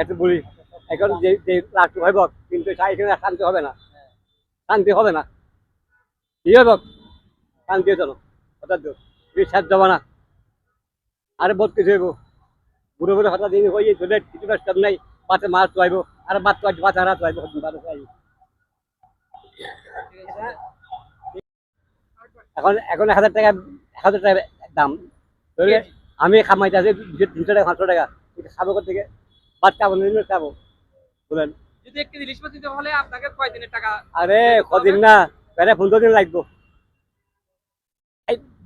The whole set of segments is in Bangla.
একটু বলি, এখন যে যে লাস্ট হইব কিন্তু এখানে শান্তি হবে না। শান্তি হবে না। কি হইব শান্তি হতো না। হঠাৎ না। আরে বহুত কিছু হইব। হঠাৎ দিন হয়ে চলে কিছু ব্যস্ত নাই। পাতে মাছ চুয়াইব আর বাদ চুয়াইব বাচ্চা হারা চুয়াইব বাদ এখন এখন এক হাজার টাকা, এক হাজার টাকা দাম। আমি খামাইতে আছি তিনশো টাকা, পাঁচশো টাকা। খাব থেকে ভাত খাব নিলে খাব। বলেন। যদি এক ইলিশ মাছ নিতে হলে আপনাকে কয় দিনের টাকা আরে কদিন না প্রায় পনেরো দিন লাগবো।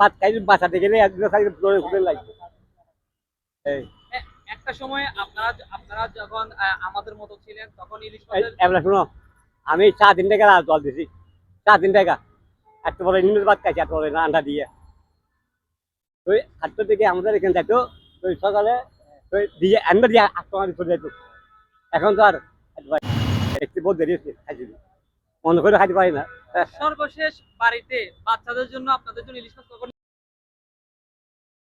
ভাত খাই বাঁচাতে গেলে একদিন খাই পনেরো দিন লাগবে। এই। একটা সময় আপনারা আপনারা যখন আমাদের মতো ছিলেন তখন ইলিশ মাছের এবার শুনো আমি চা তিন টাকা জল দিছি। চা তিন টাকা এত বড় নিমেষ ভাত খাইছি এত বড় আন্ডা দিয়ে। ওই আটটার দিকে আমাদের এখানে ওই সকালে এখন তো আর একটু বহুত দেরি হচ্ছে খাইছি মনে করে খাইতে পারি না। সর্বশেষ বাড়িতে বাচ্চাদের জন্য আপনাদের জন্য ইলিশ মাছ